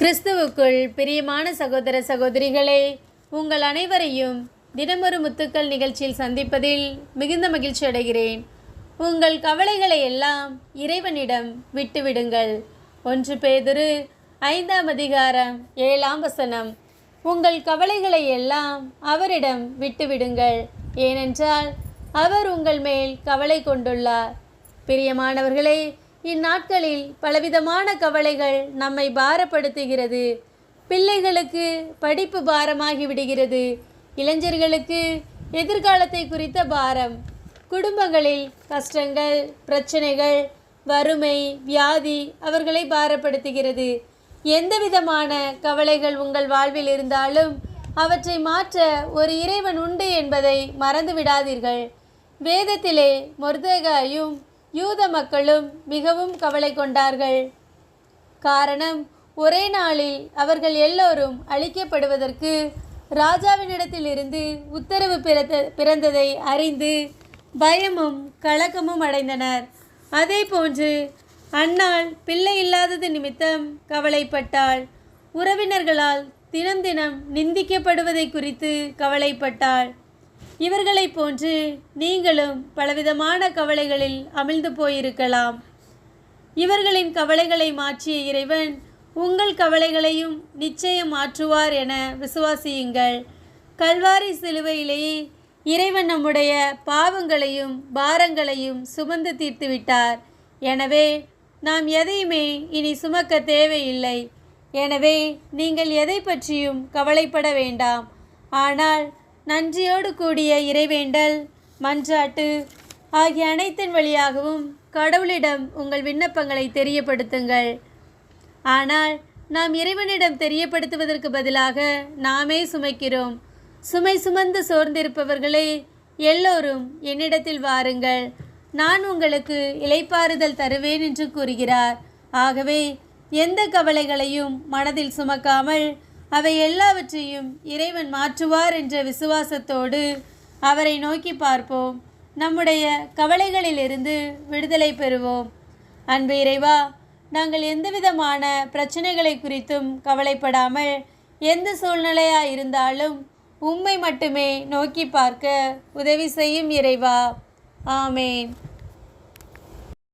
கிறிஸ்துவுக்குள் பிரியமான சகோதர சகோதரிகளே உங்கள் அனைவரையும் தினமொரு முத்துக்கள் நிகழ்ச்சியில் சந்திப்பதில் மிகுந்த மகிழ்ச்சி அடைகிறேன். உங்கள் கவலைகளை எல்லாம் இறைவனிடம் விட்டுவிடுங்கள் ஒன்று பேதுரு ஐந்தாம் அதிகாரம் ஏழாம் வசனம். உங்கள் கவலைகளை எல்லாம் அவரிடம் விட்டுவிடுங்கள் ஏனென்றால் அவர் உங்கள் மேல் கவலை கொண்டுள்ளார். பிரியமானவர்களே இந்நாட்களில் பலவிதமான கவலைகள் நம்மை பாரப்படுத்துகிறது. பிள்ளைகளுக்கு படிப்பு பாரமாகி விடுகிறது. இளைஞர்களுக்கு எதிர்காலத்தை குறித்த பாரம். குடும்பங்களில் கஷ்டங்கள் பிரச்சனைகள் வறுமை வியாதி அவர்களை பாரப்படுத்துகிறது. எந்த விதமான கவலைகள் உங்கள் வாழ்வில் இருந்தாலும் அவற்றை மாற்ற ஒரு இறைவன் உண்டு என்பதை மறந்து விடாதீர்கள் வேதத்திலே மொர்தகாயும் யூத மக்களும் மிகவும் கவலை கொண்டார்கள். காரணம் ஒரே நாளில் அவர்கள் எல்லோரும் அழிக்கப்படுவதற்கு ராஜாவினிடத்திலிருந்து உத்தரவு பிறந்த பிறந்ததை அறிந்து பயமும் கலக்கமும் அடைந்தனர். அதே போன்று அன்னாள் பிள்ளை இல்லாதது நிமித்தம் கவலைப்பட்டாள். உறவினர்களால் தினம் தினம் நிந்திக்கப்படுவதை குறித்து கவலைப்பட்டாள். இவர்களைப் போன்று நீங்களும் பலவிதமான கவலைகளில் அமிழ்ந்து போயிருக்கலாம். இவர்களின் கவலைகளை மாற்றிய இறைவன் உங்கள் கவலைகளையும் நிச்சயம் மாற்றுவார் என விசுவாசியுங்கள். கல்வாரி சிலுவையிலேயே இறைவன் நம்முடைய பாவங்களையும் பாரங்களையும் சுமந்து தீர்த்து விட்டார் எனவே நாம் எதையுமே இனி சுமக்க தேவையில்லை. எனவே நீங்கள் எதை பற்றியும் கவலைப்பட வேண்டாம். ஆனால் நன்றியோடு கூடிய இறைவேண்டல் மன்றாட்டு ஆகிய அனைத்தின் வழியாகவும் கடவுளிடம் உங்கள் விண்ணப்பங்களை தெரியப்படுத்துங்கள். ஆனால் நாம் இறைவனிடம் தெரியப்படுத்துவதற்கு பதிலாக நாமே சுமைக்கிறோம். சுமை சுமந்து சோர்ந்திருப்பவர்களே எல்லோரும் என்னிடத்தில் வாருங்கள். நான் உங்களுக்கு இளைப்பாறுதல் தருவேன் என்று கூறுகிறார். ஆகவே எந்த கவலைகளையும் மனதில் சுமக்காமல் அவை எல்லாவற்றையும் இறைவன் மாற்றுவார் என்ற விசுவாசத்தோடு அவரை நோக்கி பார்ப்போம். நம்முடைய கவலைகளிலிருந்து விடுதலை பெறுவோம். அன்பு இறைவா நாங்கள் எந்தவிதமான பிரச்சனைகளை குறித்தும் கவலைப்படாமல் எந்த சூழ்நிலையாக இருந்தாலும் உம்மை மட்டுமே நோக்கி பார்க்க உதவி செய்யும் இறைவா. ஆமேன்.